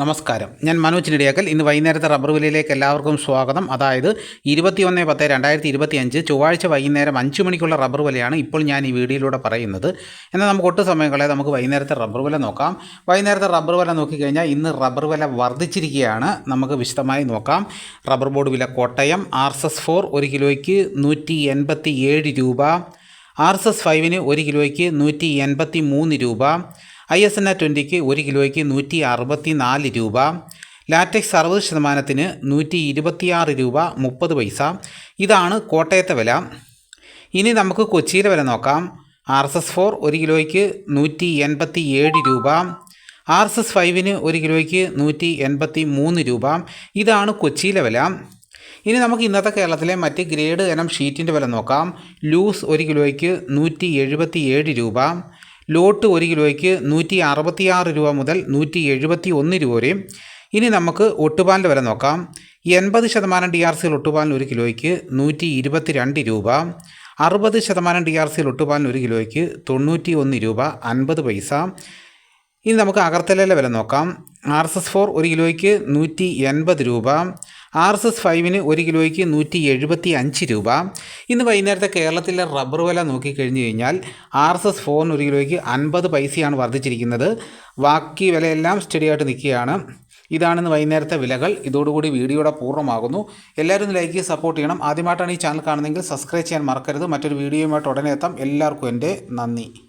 നമസ്കാരം. ഞാൻ മനോജ് നെടിയാക്കൽ ഇന്ന് വൈകുന്നേരത്തെ റബ്ബർ വിലയിലേക്ക് എല്ലാവർക്കും സ്വാഗതം. അതായത് ഇരുപത്തിയൊന്ന് പത്ത് രണ്ടായിരത്തി ഇരുപത്തി അഞ്ച് ചൊവ്വാഴ്ച വൈകുന്നേരം അഞ്ച് മണിക്കുള്ള റബ്ബർ വിലയാണ് ഇപ്പോൾ ഞാൻ ഈ വീഡിയോയിലൂടെ പറയുന്നത്. എന്നാൽ നമുക്ക് ഒട്ടും സമയം കളയാതെ നമുക്ക് വൈകുന്നേരത്തെ റബ്ബർ വില നോക്കാം. വൈകുന്നേരത്തെ റബ്ബർ വില നോക്കിക്കഴിഞ്ഞാൽ ഇന്ന് റബ്ബർ വില വർദ്ധിച്ചിരിക്കുകയാണ്. നമുക്ക് വിശദമായി നോക്കാം. റബ്ബർ ബോർഡ് വില Kottayam. R S S four ഒരു കിലോയ്ക്ക് നൂറ്റി എൺപത്തി ഏഴ് രൂപ. ആർ എസ് എസ് ഫൈവിന് ഒരു കിലോയ്ക്ക് നൂറ്റി എൺപത്തി മൂന്ന് രൂപ. ഐ എസ് എൻ ആർ ട്വന്റിക്ക് ഒരു കിലോയ്ക്ക് നൂറ്റി അറുപത്തി നാല് രൂപ ലാറ്റക്സ് അറുപത് ശതമാനത്തിന് നൂറ്റി ഇരുപത്തിയാറ് രൂപ മുപ്പത് പൈസ. ഇതാണ് കോട്ടയത്തെ വില. ഇനി നമുക്ക് കൊച്ചിയിലെ വില നോക്കാം. ആർ എസ് എസ് ഫോർ ഒരു കിലോയ്ക്ക് നൂറ്റി എൺപത്തി ഏഴ് രൂപ ആർ എസ് എസ് ഫൈവിന് ഒരു കിലോയ്ക്ക് നൂറ്റി എൺപത്തി മൂന്ന് രൂപ. ഇതാണ് കൊച്ചിയിലെ വില. ഇനി നമുക്ക് ഇന്നത്തെ കേരളത്തിലെ മറ്റ് ഗ്രേഡ് ഇനം ഷീറ്റിന്റെ വില നോക്കാം. ലൂസ് ഒരു കിലോയ്ക്ക് നൂറ്റി എഴുപത്തി ഏഴ് രൂപ ലോട്ട് ഒരു കിലോയ്ക്ക് നൂറ്റി അറുപത്തിയാറ് രൂപ മുതൽ നൂറ്റി എഴുപത്തി ഒന്ന് രൂപ വരെയും ഇനി നമുക്ക് ഒട്ടുപാലിന്റെ വില നോക്കാം. എൺപത് ശതമാനം ഡി ആർ സിയിൽ ഒട്ടുപാലിന് ഒരു കിലോയ്ക്ക് നൂറ്റി ഇരുപത്തി രണ്ട് രൂപ. അറുപത് ശതമാനം ഡി ആർ സിയിൽ ഒട്ടുപാലിന് ഒരു കിലോയ്ക്ക് തൊണ്ണൂറ്റി ഒന്ന് രൂപ അൻപത് പൈസ. ഇനി നമുക്ക് അകർത്തലയിലെ വില നോക്കാം. ആർ എസ് എസ് ഫോർ ഒരു കിലോയ്ക്ക് നൂറ്റി എൺപത് രൂപ. ആർ എസ് എസ് ഫൈവിന് ഒരു കിലോയ്ക്ക് നൂറ്റി എഴുപത്തി അഞ്ച് രൂപ. ഇന്ന് വൈകുന്നേരത്തെ കേരളത്തിലെ റബ്ബർ വില നോക്കിക്കഴിഞ്ഞു കഴിഞ്ഞാൽ ആർ എസ് എസ് ഫോറിന് ഒരു കിലോയ്ക്ക് അൻപത് പൈസയാണ് വർദ്ധിച്ചിരിക്കുന്നത്. ബാക്കി വിലയെല്ലാം സ്റ്റഡി ആയിട്ട് നിൽക്കുകയാണ്. ഇതാണിന്ന് വൈകുന്നേരത്തെ വിലകൾ. ഇതോടുകൂടി വീഡിയോയുടെ പൂർണമാകുന്നു. എല്ലാവരും ലൈക്ക് സപ്പോർട്ട് ചെയ്യണം. ആദ്യമായിട്ടാണ് ഈ ചാനൽ കാണുന്നതെങ്കിൽ സബ്സ്ക്രൈബ് ചെയ്യാൻ മറക്കരുത്. മറ്റൊരു വീഡിയോയുമായിട്ട് ഉടനെ എത്താം. എല്ലാവർക്കും എന്റെ നന്ദി.